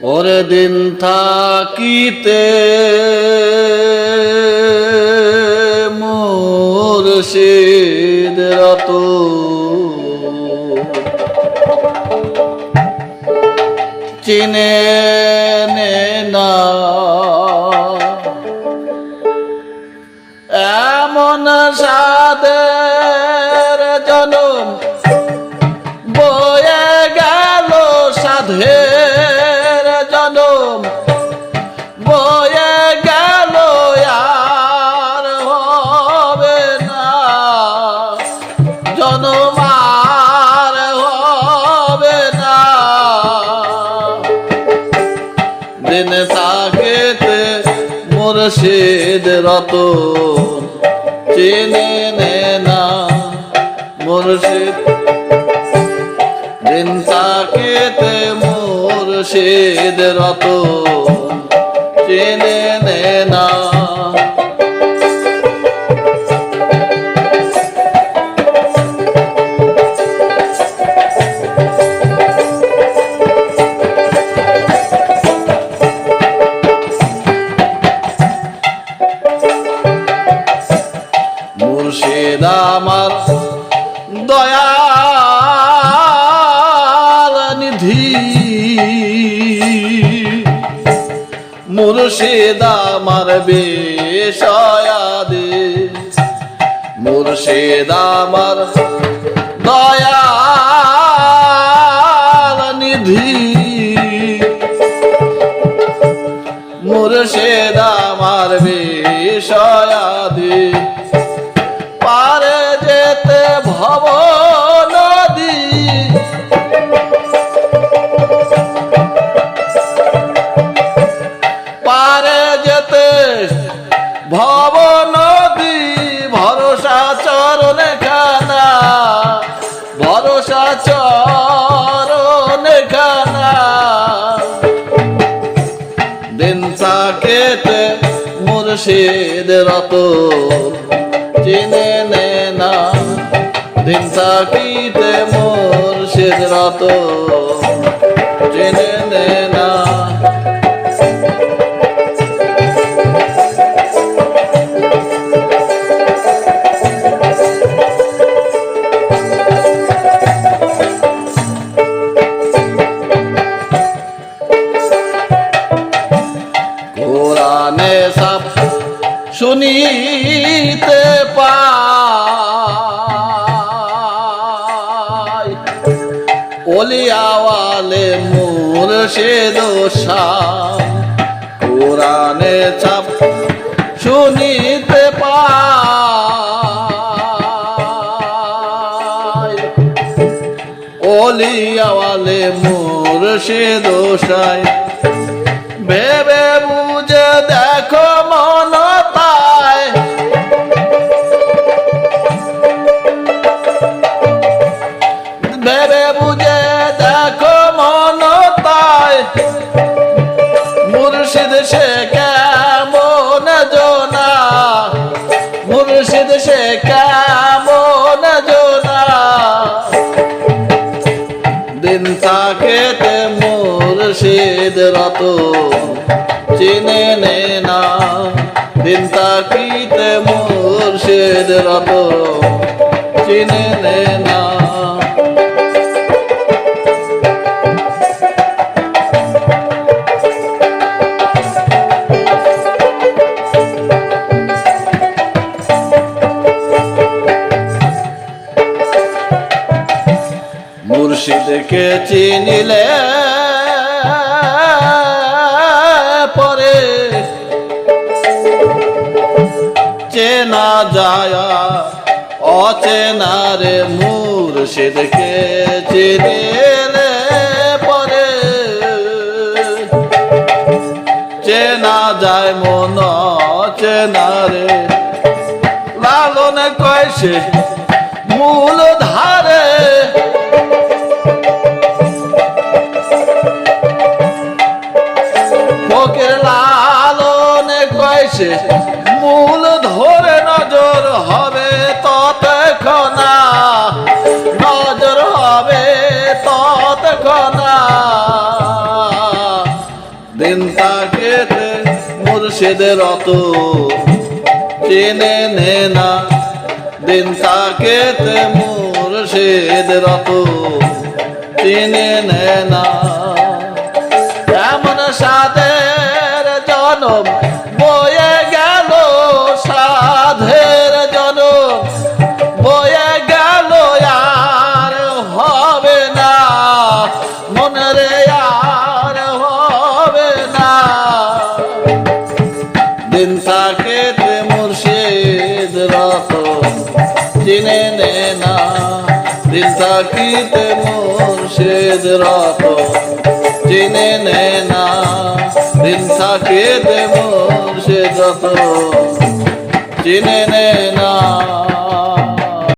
ওরে দিন থাকিতে মুর্শিদ রত। চিনে না এমন সাদের মুর্শিদ রতন চিনে নে না মুর্শিদ। দিন তাকেতে মুর্শিদ রতন চিনে নে না মুর্শিদ আমার দয়াল নিধি। মুর্শিদ আমার বিষয়াদে। মুর্শিদ আমার দয়াল নিধি। মুর্শিদ আমার বিষয়াদে। পারে যেতে ভব নদী পারে যেতে ভব নদী ভরসা চরণে খানা। ভরসা চরণে খানা। দিন সাকেতে মুর্শিদ রত চিনে দিন সাকিতে মুর্শিদ রত। চিনে নে না। শুনিতে পাই। ওলিয়াওয়ালে শাহ। কোরআনে সব শুনিতে পাই ওলিয়াওয়ালে মুর্শিদ ভেবে বুঝে দিন থাকেতে মুর্শিদ রত। চিনে নে না দিন তাকিতে মুর্শিদ রত। চিনে নে না মুর্শিদকে চিনিলে পরে চেনা যায় অচেনারে মুর্শিদকে চিনিলে পরে চেনা যায় মন চেনারে লালন কয়সে মূল ধারে কয়েছে মূল ধরে নজর হবে ততক্ষণা। নজর হবে ততক্ষণা। দিন তাকে মুর্শিদের অত চিনে নে না। দিন তাকে মুর্শিদের অত চিনে নে না। দিন তাকে মুর্শিদ রত চিনে নে না। দিন তাকিতে মুর্শিদ রত চিনে নে না। দিন তাকিতে মুর্শিদ রত চিনে নে না।